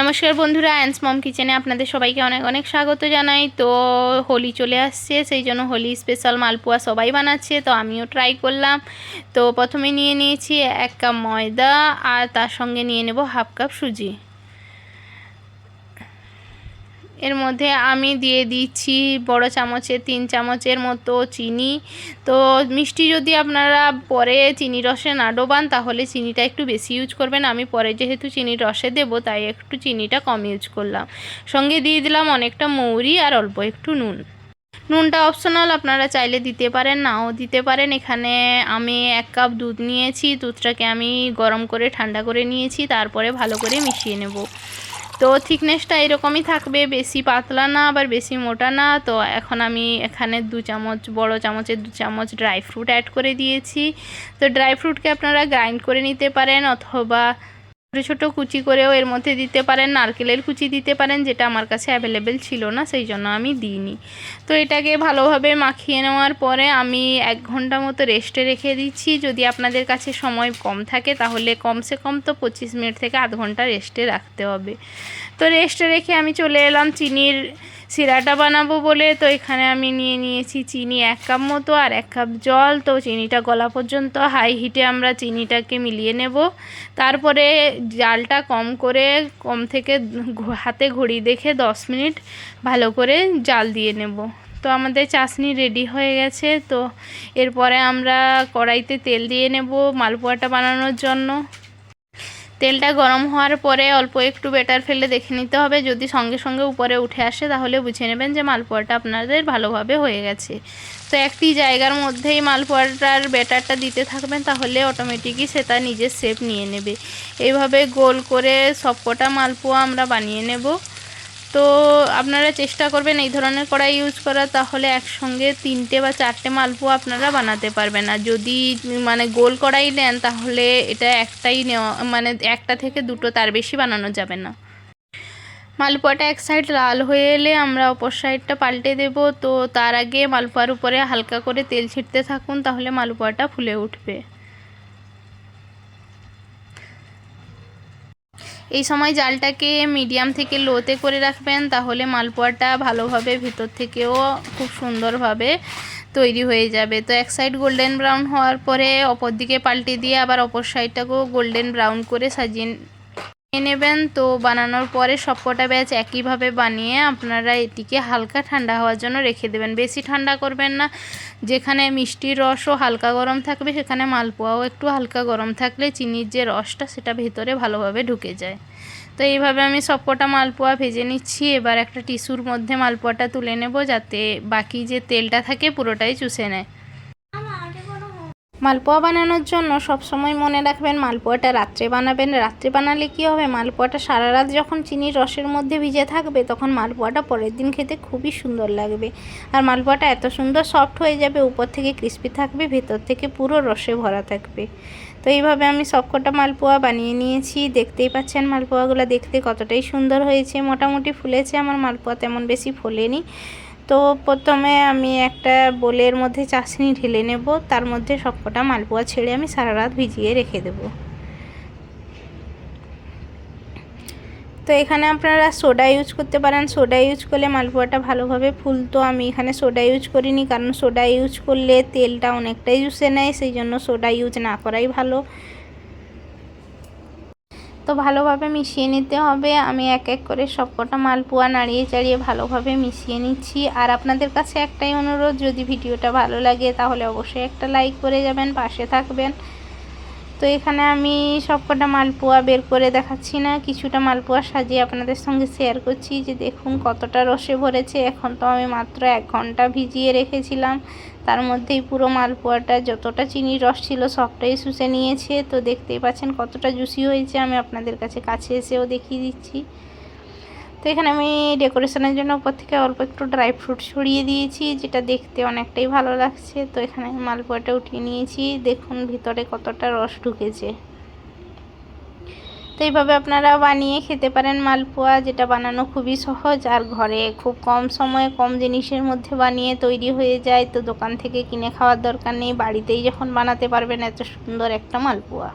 নমস্কার বন্ধুরা অ্যান্স মম কিচেনে আপনাদের সবাইকে অনেক অনেক স্বাগত জানাই। তো হোলি চলে আসছে, সেই জন্য হোলি স্পেশাল মালপোয়া সবাই বানাচ্ছে, তো আমিও ট্রাই করলাম। তো প্রথমে নিয়ে নিয়েছি এক কাপ ময়দা আর তার সঙ্গে নিয়ে নেব হাফ কাপ সুজি। এর মধ্যে আমি দিয়ে দিচ্ছি বড় চামচের তিন চামচের মতো চিনি। তো মিষ্টি যদি আপনারা পরে চিনি রসে না ডোবান, তাহলে চিনিটা একটু বেশি ইউজ করবেন। আমি পরে যেহেতু চিনির রসে দেব, তাই একটু চিনিটা কম ইউজ করলাম। সঙ্গে দিয়ে দিলাম অনেকটা মৌরি আর অল্প একটু নুন। নুনটা অপশনাল আপনারা চাইলে দিতে পারেন, নাও দিতে পারেন। এখানে আমি এক কাপ দুধ নিয়েছি, দুধটাকে আমি গরম করে ঠান্ডা করে নিয়েছি, তারপরে ভালো করে মিশিয়ে নেব। তো থিকনেসটা এরকমই থাকবে, বেশি পাতলা না, আবার বেশি মোটা না। তো এখন আমি এখানে দু চামচ, বড় চামচের দু চামচ ড্রাই ফ্রুট অ্যাড করে দিয়েছি। তো ড্রাই ফ্রুটকে আপনারা গ্রাইন্ড করে নিতে পারেন অথবা ছোটো ছোটো কুচি করেও এর মধ্যে দিতে পারেন, নারকেলের কুচি দিতে পারেন, যেটা আমার কাছে অ্যাভেলেবেল ছিল না, সেই জন্য আমি দিইনি। তো এটাকে ভালোভাবে মাখিয়ে নেওয়ার পরে আমি এক ঘণ্টা মতো রেস্টে রেখে দিচ্ছি। যদি আপনাদের কাছে সময় কম থাকে, তাহলে কমসে কম তো পঁচিশ মিনিট থেকে আধ ঘণ্টা রেস্টে রাখতে হবে। তো রেস্টে রেখে আমি চলে এলাম চিনির সিরাটা বানাবো বলে তো এখানে আমি নিয়ে নিয়েছি চিনি এক কাপ মতো আর এক কাপ জল। তো চিনিটা গলা পর্যন্ত হাই হিটে আমরা চিনিটাকে মিলিয়ে নেব। তারপরে জালটা কম করে কম থেকে হাতে ঘড়ি দেখে দশ মিনিট ভালো করে জাল দিয়ে নেব। তো আমাদের চাশনি রেডি হয়ে গেছে। তো এরপরে আমরা কড়াইতে তেল দিয়ে নেব মালপোয়াটা বানানোর জন্য। তেলটা গরম হওয়ার পরে অল্প একটু বেটার ফেলে দেখে নিতে হবে। যদি সঙ্গে সঙ্গে উপরে উঠে আসে, তাহলে বুঝে নেবেন যে মালপোয়াটা আপনাদের ভালোভাবে হয়ে গেছে। তো একটি জায়গার মধ্যেই মালপোয়াটার বেটারটা দিতে থাকবেন, তাহলে অটোমেটিকই সে তার নিজের শেপ নিয়ে নেবে। এইভাবে গোল করে সবকটা মালপোয়া আমরা বানিয়ে নেব। তো আপনারা চেষ্টা করবেন এই ধরনের কড়াই ইউজ করা, তাহলে একসঙ্গে তিনটে বা চারটে মালপোয়া আপনারা বানাতে পারবেন। আর যদি মানে গোল কড়াই নেন, তাহলে এটা একটাই নেওয়া মানে একটা থেকে দুটো তার বেশি বানানো যাবে না। মালপোয়াটা এক সাইড লাল হয়ে এলে আমরা অপর সাইডটা পাল্টে দেব। তো তার আগে মালপোয়ার উপরে হালকা করে তেল ছিটতে থাকুন, তাহলে মালপোয়াটা ফুলে উঠবে। এই সময় জালটাকে মিডিয়াম থেকে লোতে করে রাখবেন, তাহলে মালপোয়াটা ভালোভাবে ভিতর থেকেও খুব সুন্দরভাবে তৈরি হয়ে যাবে। তো এক সাইড গোল্ডেন ব্রাউন হওয়ার পরে অপর দিকে পাল্টে দিয়ে আবার অপর সাইডটাকেও গোল্ডেন ব্রাউন করে সাজিয়ে নেবেন। তো বানানোর পরে সবকটা ব্যাচ একইভাবে বানিয়ে আপনারা এটিকে হালকা ঠান্ডা হওয়ার জন্য রেখে দেবেন। বেশি ঠান্ডা করবেন না। যেখানে মিষ্টির রসও হালকা গরম থাকবে, সেখানে মালপোয়াও একটু হালকা গরম থাকলে চিনির যে রসটা, সেটা ভেতরে ভালোভাবে ঢুকে যায়। তো এইভাবে আমি সবকটা মালপোয়া ভেজে নিচ্ছি। এবার একটা টিস্যুর মধ্যে মালপোয়াটা তুলে নেব যাতে বাকি যে তেলটা থাকে, পুরোটাই চুষে নেয়। মালপোয়া বানানোর জন্য সব সময় মনে রাখবেন মালপোয়াটা রাত্রে বানাবেন। রাত্রে বানালে কি হবে? মালপোয়াটা সারা রাত যখন চিনির রসের মধ্যে ভিজে থাকবে, তখন মালপোয়াটা পরের দিন খেতে খুবই সুন্দর লাগবে। আর মালপোয়াটা এত সুন্দর সফট হয়ে যাবে, উপর থেকে ক্রিস্পি থাকবে, ভেতর থেকে পুরো রসে ভরা থাকবে। তো এইভাবে আমি সবকটা মালপোয়া বানিয়ে নিয়েছি। দেখতেই পাচ্ছেন মালপোয়াগুলো দেখতে কতটাই সুন্দর হয়েছে। মোটামুটি ফুলেছে, আমার মালপোয়া তেমন বেশি ফোলেনি। তো প্রথমে আমি একটা বোলের মধ্যে চাশনি ঢেলে নেব, তার মধ্যে সবকটা মালপোয়া ছেড়ে আমি সারা রাত ভিজিয়ে রেখে দেব। তো এখানে আপনারা সোডা ইউজ করতে পারেন। সোডা ইউজ করলে মালপোয়াটা ভালোভাবে ফুলতো। আমি এখানে সোডা ইউজ করিনি, কারণ সোডা ইউজ করলে তেলটা অনেকটাই জুসে নেয়, সেই জন্য সোডা ইউজ না করাই ভালো। তো ভালোভাবে মিশিয়ে নিতে হবে। আমি এক এক করে সবকটা মালপোয়া নাড়িয়ে চাড়িয়ে ভালোভাবে মিশিয়ে নিচ্ছি। আর আপনাদের কাছে একটাই অনুরোধ, যদি ভিডিওটা ভালো লাগে তাহলে অবশ্যই একটা লাইক করে যাবেন, পাশে থাকবেন। তো এখানে আমি সবকটা মালপোয়া বের করে দেখাচ্ছি না, কিছুটা মালপোয়া সাজিয়ে আপনাদের সঙ্গে শেয়ার করছি যে দেখুন কতটা রসে ভরেছে। এখন তো আমি মাত্র এক ঘণ্টা ভিজিয়ে রেখেছিলাম, তার মধ্যেই পুরো মালপোয়াটা যতটা চিনির রস ছিল সবটাই শুষে নিয়েছে। তো দেখতেই পাচ্ছেন কতটা জুসি হয়েছে, আমি আপনাদের কাছে কাছে এসেও দেখিয়ে দিচ্ছি। তো এখানে আমি ডেকোরেশনের জন্য উপর থেকে অল্প একটু ড্রাই ফ্রুট ছড়িয়ে দিয়েছি, যেটা দেখতে অনেকটাই ভালো লাগছে। তো এখানে মালপোয়াটা উঠিয়ে নিয়েছি। দেখুন ভিতরে কতটা রস ঢুকেছে। তো এইভাবে আপনারা বানিয়ে খেতে পারেন মালপোয়া, যেটা বানানো খুবই সহজ। আর ঘরে খুব কম সময়ে কম জিনিসের মধ্যে বানিয়ে তৈরি হয়ে যায়। তো দোকান থেকে কিনে খাওয়ার দরকার নেই। বাড়িতেই যখন বানাতে পারবেন, এত সুন্দর একটা মালপোয়া।